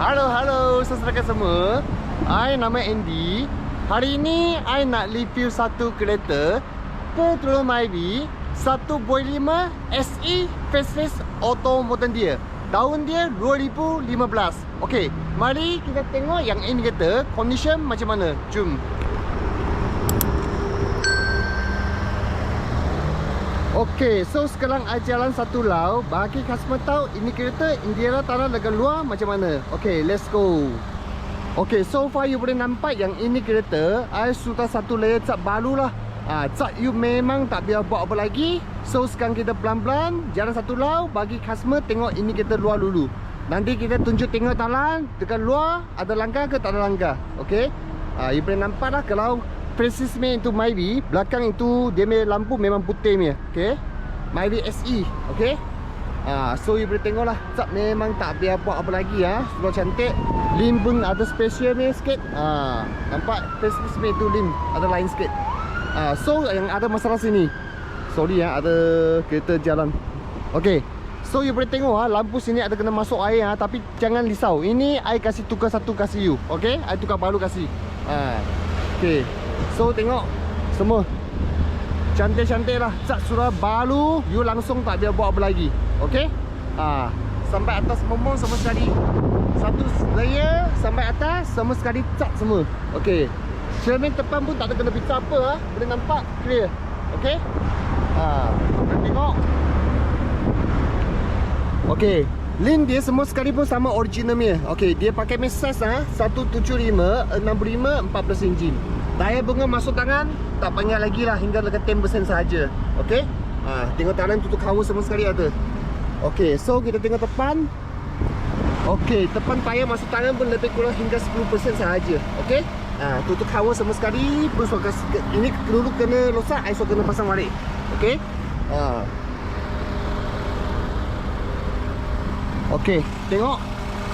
Halo, halo saudara semua. I nama Andy. Hari ini I nak review satu kereta Petrol Myvi 1.5 SE facelift auto modern dia. Tahun dia 2015. Okey, mari kita tengok yang ini kereta condition macam mana. Jom. Okey, so sekarang I jalan satu lau. Bagi customer tahu ini kereta Indiana tanah dengan luar macam mana? Okey, let's go. Okey, so far you boleh nampak yang ini kereta I sudah satu layer cat baru lah. Ha, Cat you memang tak biar buat apa lagi. So sekarang kita pelan-pelan Jalan satu lau Bagi customer tengok ini kereta luar dulu. Nanti kita tunjuk tengok talan Dekat luar Ada langkah ke tak ada langkah? Okey? Ha, You boleh nampak lah kalau Faces me itu Myvi Belakang itu Dia punya lampu memang putih punya Okay Myvi SE Okay Ah, so you boleh tengok lah. Cap memang tak biar buat apa lagi ya. Sudah cantik. Lim pun ada special ni sikit. Ah, Nampak? Faces me itu lim Ada lain sikit. Ah, So yang ada masalah sini. Sorry ya Ada kereta jalan. Okay So you boleh tengok ha, lampu sini ada kena masuk air ha, Tapi jangan risau. Ini I kasih tukar satu kasih you Okay I tukar baru kasih. Ha. Okay So tengok. Semua. Cantik-cantik lah. Cat sudah baru. You langsung tak biar buat apa lagi. Okay? Ha. Sampai atas momong semua sekali. Satu layer Sampai atas Semua sekali cat semua. Okay. Cermin depan pun tak ada kena pizza apa ha. Boleh nampak Clear. Okay. Boleh tengok. Okay. Lin dia semua sekali pun sama original punya. Okay. Dia pakai mesas ha 175 65 14 inci Tayar bunga masuk tangan Tak panjang lagi lah Hingga dekat 10% sahaja. Okay ha, Tengok tangan tutup cover semua sekali ada Okay so kita tengok depan Okay Depan tayar masuk tangan pun lebih kurang hingga 10% sahaja. Okay ha, Tutup cover semua sekali suka, Ini dulu kena rosak suka kena pasang balik. Okay ha. Okay Tengok.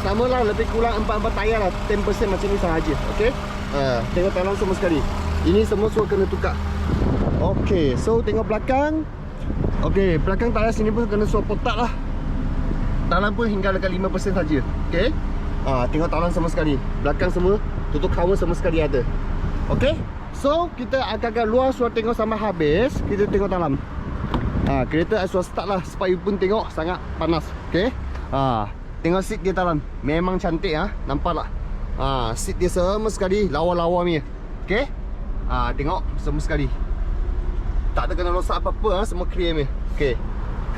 Sama lah lebih kurang 4-4 tayar lah 10% macam ni sahaja. Okay Ha, tengok talon semua sekali. Ini semua semua kena tukar. Okay, so tengok belakang. Okay, belakang tayar sini pun kena suap potak lah. Talon pun hingga dekat 5% saja. Okay ha, Tengok talon semua sekali. Belakang semua Tutup cover semua sekali ada. Okay So, kita agak-agak luar suara tengok sama habis Kita tengok dalam. Ha, Kereta suara start lah Supaya pun tengok sangat panas. Okay ha, Tengok seat dia dalam. Memang cantik ha? Nampak tak Ha, seat dia semua sekali lawa-lawa ni. Okey. Ha, tengok semua sekali. Tak ada kena rosak apa-apa ha, semua clear ni. Okey.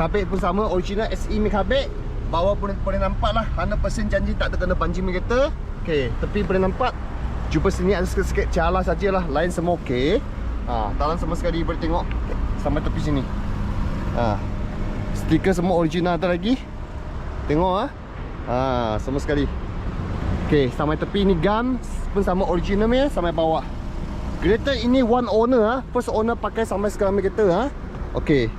Kabet pun sama original SE ni kabet. Bawah pun boleh nampak lah 100% janji tak ada kena banjir ni kereta. Okey, tepi boleh nampak. Jumpa sini ada sikit-sikit calah sajalah. Lain semua okey. Ha, dalam semua sekali boleh tengok sampai tepi sini. Ha. Stiker semua original ada lagi. Tengok ah. Ha, semua sekali. Okay, sampai tepi ni gam pun sama original ni sampai bawah. Kereta ini one owner ah, first owner pakai sampai sekarang ni kereta ah. Okay.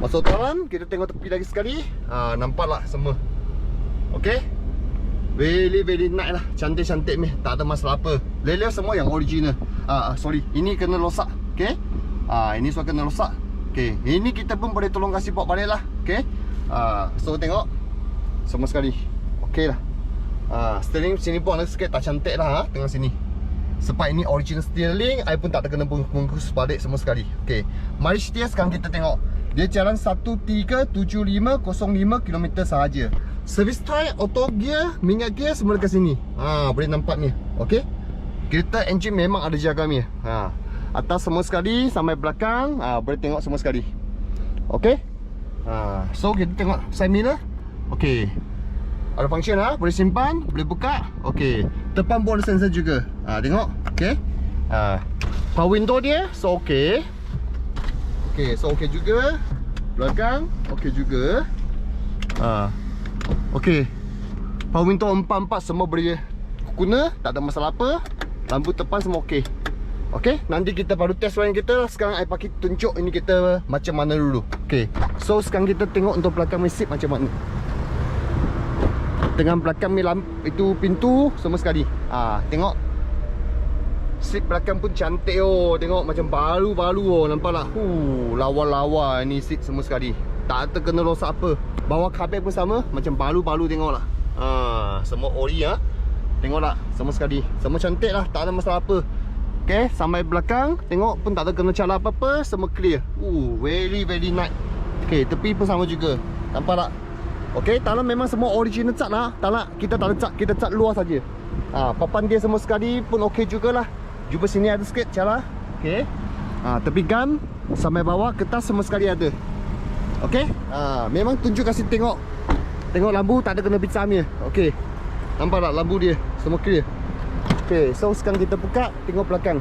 Masuk dalam, kita tengok tepi lagi sekali. Ha, nampaklah semua. Okay. Very very nice lah. Cantik-cantik ni, tak ada masalah apa. Lele semua yang original. Ah, uh, sorry, ini kena rosak. Okay. Ah, ini semua kena rosak. Okay, ini kita pun boleh tolong kasih buat balik lah. Okay. Ah, so tengok semua sekali. Okay lah. Ha, steering sini pun ada sikit tak cantik lah ha, tengah sini. Sebab ini original steering I pun tak terkena bungkus balik semua sekali. Okay Mari setia sekarang kita tengok. Dia jalan 137505 km sahaja. Service tie, auto gear, minyak gear semua dekat sini? Ha, Boleh nampak ni. Okay Kereta engine memang ada jaga ni. Ha, Atas semua sekali sampai belakang. Ha, Boleh tengok semua sekali. Okay ha, So kita tengok side mirror. Okay ada function ha? Boleh simpan Boleh buka. Okey. Depan pun ada sensor juga. Ha, Tengok. Okey. Ha. Power window dia So okey. Okey So okey juga. Belakang Okey juga. Ha. Okey. Power window empat-empat Semua boleh Guna Tak ada masalah apa. Lampu depan semua okey. Okey Nanti kita baru test ride kita Sekarang saya pakai tunjuk Ini kita Macam mana dulu. Okey So sekarang kita tengok Untuk belakang mesin Macam mana dengan belakang ni itu pintu semua sekali. Ah, tengok. Seat belakang pun cantik oh. Tengok macam baru-baru oh. Nampak tak? Huh, lawa-lawa ni seat semua sekali. Tak terkena rosak apa. Bawah kabel pun sama, macam baru-baru tengoklah. ha, Semua ori ha. Tengok tak Semua sekali Semua cantik lah Tak ada masalah apa Okay Sampai belakang Tengok pun tak ada kena apa-apa Semua clear Ooh, Very very nice Okay tepi pun sama juga Nampak tak Okay Dalam memang semua original cat lah. Nak Kita tak cat Kita cat luar saja. ha, Papan dia semua sekali Pun okay jugalah. Jumpa sini ada sikit cala Okay ha, Tepi gam Sampai bawah Kertas semua sekali ada. Okay ha, Memang tunjuk kasih tengok. Tengok lambu tak ada kena pizza dia Okay Nampak tak lambu dia? Semua clear? Okay so sekarang kita buka Tengok belakang.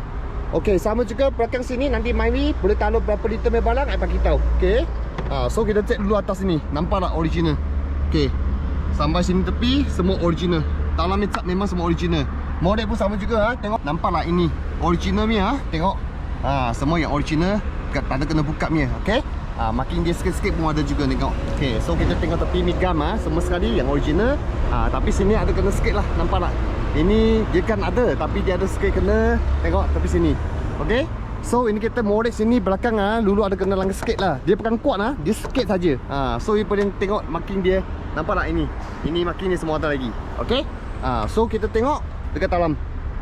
Okay sama juga belakang sini Nanti Mywi boleh taruh berapa liter barang I bagi tahu. Okay ha, So kita check dulu atas sini. Nampak tak original Okay Sampai sini tepi Semua original. Dalam cat memang semua original. Model pun sama juga ha. Tengok Nampak tak ini Original ni ha. Tengok. Ha, Semua yang original Tak ada kena buka ni Okay ha, Makin dia sikit-sikit pun ada juga tengok. Okay so kita tengok tepi migam ha. Semua sekali yang original. Ha, Tapi sini ada kena sikit lah Nampak tak Ini dia kan ada Tapi dia ada sikit kena. Tengok tepi sini. Okay So ini kita model sini belakang ah. Lulu ada kena langgar sikit lah. Dia bukan kuat lah Dia sikit saja. ha, So you boleh tengok makin dia Nampak tak ini? Ini makin dia semua ada lagi. Okay ha, So kita tengok dekat dalam.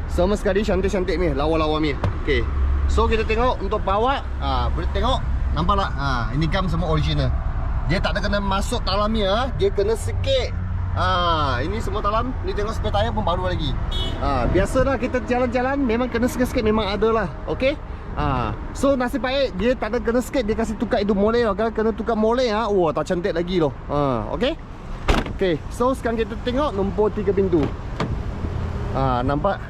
Semua sekali cantik-cantik ni Lawa-lawa ni Okay So kita tengok untuk bawa ha, Boleh tengok? Nampak tak? Ha, Ini gam semua original. Dia tak ada kena masuk dalam ni ha. Dia kena sikit. Ha, Ini semua dalam. Ni tengok spare tayar pun baru lagi. Ha, Biasalah kita jalan-jalan Memang kena sikit-sikit Memang ada lah Okay Ha. So nasib baik dia tak ada kena sikit dia kasih tukar itu mole. Kalau kena tukar mole ha, wah tak cantik lagi loh. Ha, okey. Okey, so sekarang kita tengok nombor 3 pintu. Ha, nampak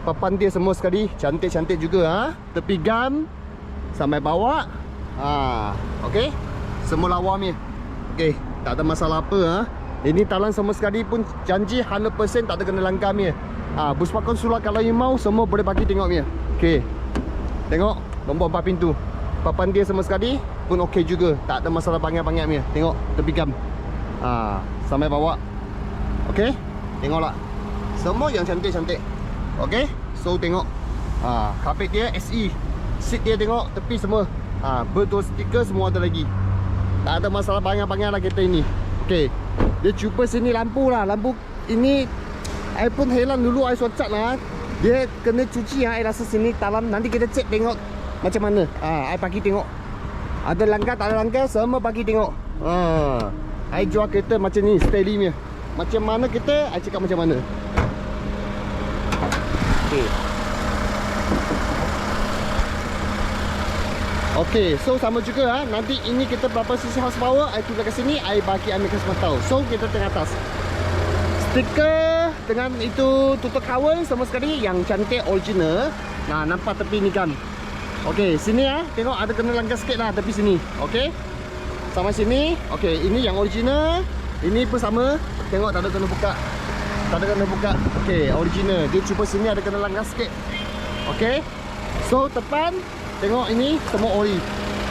papan dia semua sekali cantik-cantik juga ha. Tepi gam sampai bawah. Ha, okey. Semua lawa ni. Okey, tak ada masalah apa ha. Ini talang semua sekali pun janji 100% tak ada kena langkah ni. Ha, bus pakon sulak kalau you mau semua boleh bagi tengok ni. Okey. Tengok nombor 4 pintu. Papan dia semua sekali pun okey juga. Tak ada masalah banyak-banyak ni. Tengok tepi gam. Ha, sampai bawah. Okey. Tengoklah. Semua yang cantik-cantik. Okey. So tengok. Ha, kapet dia SE. Seat dia tengok tepi semua. Ha, betul stiker semua ada lagi. Tak ada masalah banyak-banyak lah kereta ini. Okey. Dia cuba sini lampu lah. Lampu ini I pun heran dulu I suat lah. Dia kena cuci ha. I rasa sini dalam nanti kita cek tengok macam mana. Ha, I bagi tengok. Ada langkah tak ada langkah semua bagi tengok. Ha. I jual kereta macam ni steady punya. Macam mana kita I cakap macam mana. Okey. Okey, so sama juga ha. Nanti ini kita berapa cc horsepower, I tulis kat sini, I bagi ambil customer tahu. So kita tengah atas. Stiker dengan itu tutup cover sama sekali yang cantik original. Nah, nampak tepi ni kan. Okey, sini ya. Tengok ada kena langgar sikit lah tepi sini. Okey. Sama sini. Okey, ini yang original. Ini pun sama. Tengok tak ada kena buka. Tak ada kena buka. Okey, original. Dia cuba sini ada kena langgar sikit. Okey. So, depan tengok ini semua ori.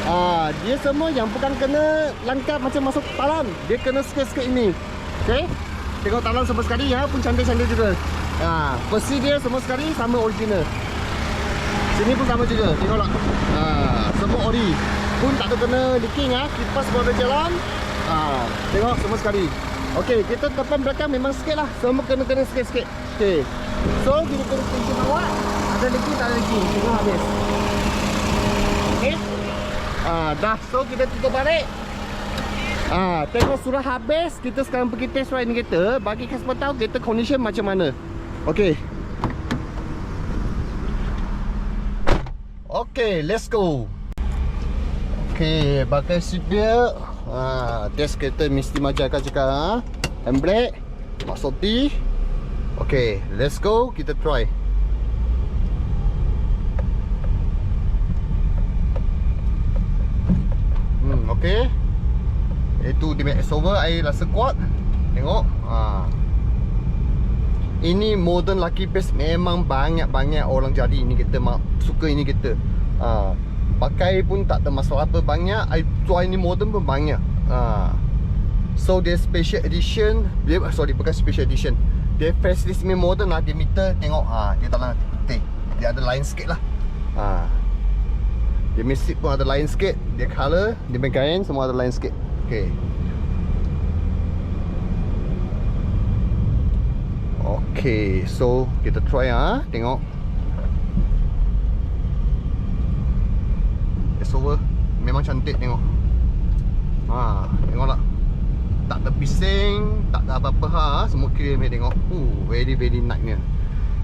Ah, dia semua yang bukan kena langkah macam masuk dalam. Dia kena sikit-sikit ini. Okey. Tengok talang semua sekali ya, pun cantik-cantik juga. Ha, besi dia semua sekali sama original. Sini pun sama juga. Tengoklah. Ha, semua ori. Pun tak ada kena leaking ah. Kipas pun ada jalan. Ha, tengok semua sekali. Okey, kita depan belakang memang sikit lah. Semua kena-kena sikit-sikit. Okey. So, kita kena kunci bawah. Ada leaking tak ada leaking. Tengok habis. Okey. Ah, dah. So, kita tutup balik. Ah, tengok surah habis, kita sekarang pergi test ride ni kereta, bagi customer tahu kereta condition macam mana. Okey. Okey, let's go. Okey, pakai seat belt. Ah, test kereta mesti macam akan cakap ah. Handbrake, masuk T. Okey, let's go, kita try. Hmm, okey. Itu dia punya over air rasa kuat Tengok ha. Ini modern lucky pace Memang banyak-banyak orang jadi ini kita Suka ini kita ha. Pakai pun tak masalah apa Banyak I try ini modern pun banyak ha. So dia special edition dia, Sorry bukan special edition Dia facelift ni modern lah Dia meter tengok ha. Dia tak nak putih Dia ada line sikit lah ha. Dia mesin pun ada line sikit Dia color Dia kain semua ada line sikit Okay. Okay, so kita try ah, tengok. It's over. Memang cantik tengok. Ha, tengoklah. Tak terpising, tak ada apa-apa ha, semua clear ni tengok. Uh, very very nice ni.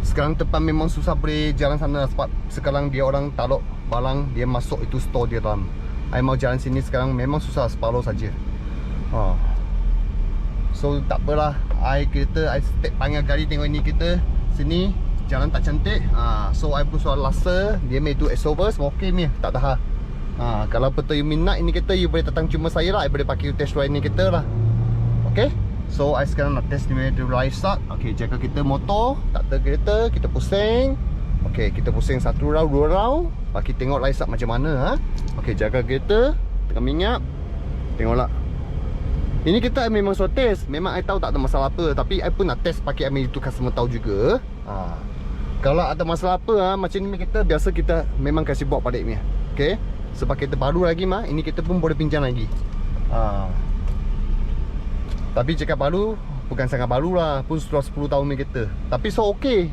Sekarang tepan memang susah boleh jalan sana sebab sekarang dia orang taruh barang dia masuk itu store dia dalam. I mau jalan sini sekarang memang susah separuh saja. Ha. So tak apalah I kereta I step panggil kali tengok ini kita Sini Jalan tak cantik ha, So I pun soal lasa Dia main tu over Semua okey ni Tak dah ha, Kalau betul you minat ini kereta You boleh datang cuma saya lah. I boleh pakai test ride ni kereta lah. Okay? So I sekarang nak test ni tu ride start. Okay jaga kita motor. Tak ada kereta Kita pusing. Okay kita pusing satu round dua round. Bagi tengok ride start macam mana ha? Okay jaga kereta. Tengah minyak. Tengoklah. Ini kita memang suruh test. Memang I tahu tak ada masalah apa. Tapi I pun nak test pakai I itu customer tahu juga. Ha. Kalau ada masalah apa ha, Macam ni kita Biasa kita memang kasih buat balik ni Okay Sebab kita baru lagi mah Ini kita pun boleh pinjam lagi. Ha. Tapi cakap baru Bukan sangat baru lah Pun setelah 10 tahun ni kita. Tapi so okay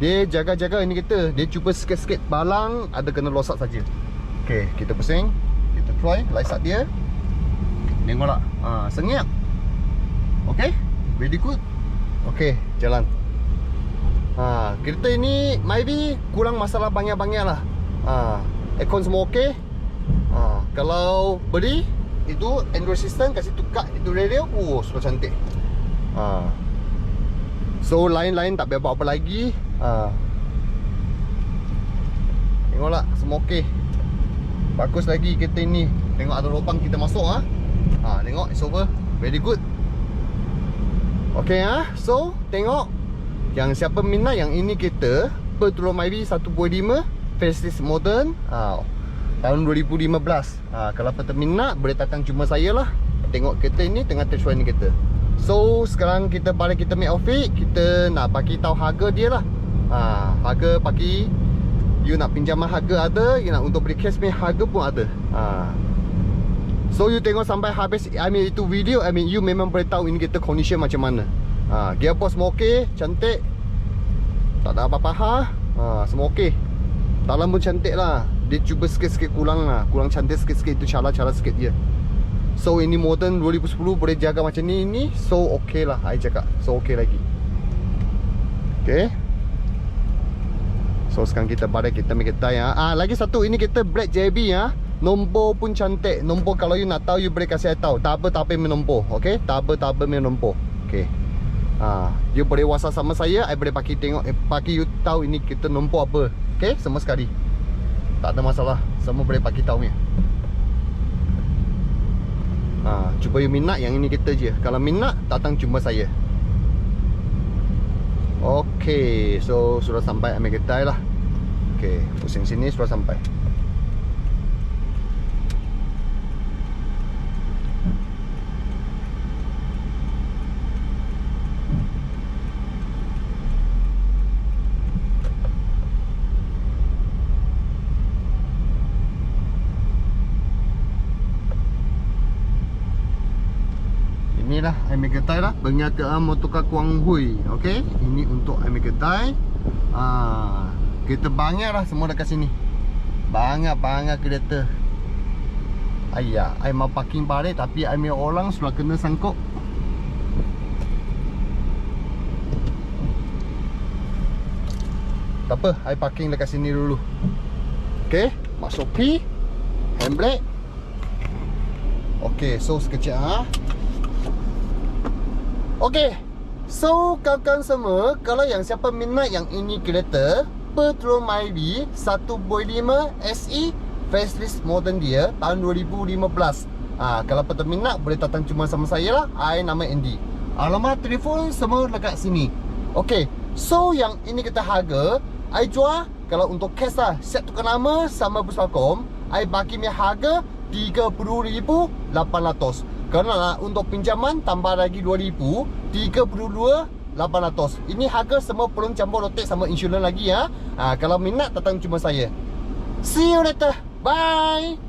Dia jaga-jaga ini kita. Dia cuba sikit-sikit balang Ada kena losak saja. Okay kita pusing Kita try Light dia. Tengoklah ha, Sengit Okay Very good. Okay Jalan. Ha, Kereta ini Maybe Kurang masalah banyak-banyak lah. Ha, Aircon semua okay. ha, Kalau Beli Itu Android system Kasih tukar Itu radio Oh sudah cantik ha. So lain-lain Tak payah buat apa lagi ha. Tengoklah Semua okay Bagus lagi kereta ini Tengok ada lubang kita masuk ah. Ha. ha, tengok it's over. Very good. Okay ah. Ha? So, tengok yang siapa minat yang ini kereta Petrol Myvi 1.5 facelift modern ha, tahun 2015. Ha, kalau minat boleh datang cuma saya lah. Tengok kereta ini tengah ride ni kereta. So, sekarang kita balik kita make outfit, kita nak bagi tahu harga dia lah. Ha, harga bagi You nak pinjaman harga ada You nak untuk beli cash pay harga pun ada ha. So you tengok sampai habis I mean itu video I mean you memang boleh tahu Ini kita condition macam mana ha. Gearbox semua ok Cantik Tak ada apa-apa ha. ha. Semua ok Dalam pun cantik lah Dia cuba sikit-sikit kurang lah Kurang cantik sikit-sikit Itu cara-cara sikit dia So ini modern 2010 Boleh jaga macam ni ini So ok lah I cakap So ok lagi Okay So sekarang kita balik kita make tie ya. Ah lagi satu ini kita black JB ya. Nombor pun cantik. Nombor kalau you nak tahu you boleh kasih saya tahu. Tak apa tak apa nombor. Okey? Tak apa tak apa nombor. Okey. Ah, you boleh WhatsApp sama saya, I boleh pakai tengok eh, pakai you tahu ini kita nombor apa. Okey? Semua sekali. Tak ada masalah. Semua boleh pakai tahu ni. Ah, cuba you minat yang ini kita je. Kalau minat datang jumpa saya. Okey, so sudah sampai ambil kedai lah. Okey, pusing sini sudah sampai. Amy Getai lah. Penyataan motorkar Kuang Hui Okay Ini untuk Amy Getai ah, Kereta banyak lah semua dekat sini. Banyak-banyak kereta. Ayah I mau parking balik Tapi punya orang sudah kena sangkut. Tak apa I parking dekat sini dulu. Okay Masuk P Handbrake. Okay so sekejap ha Okey. So, kawan-kawan semua, kalau yang siapa minat yang ini kereta, Petrol Myvi 1.5 SE facelift modern dia tahun 2015. Ah, ha, kalau betul minat boleh datang cuma sama saya lah. I nama Andy. Alamat telefon semua dekat sini. Okey. So, yang ini kita harga, I jual kalau untuk cash lah, set tukar nama sama Buswalcom, I bagi mi harga 30,800. Kerana untuk pinjaman tambah lagi 2000 32,800 Ini harga semua perlu campur rotek sama insurans lagi ya. Ha, Kalau minat datang cuma saya. See you later. Bye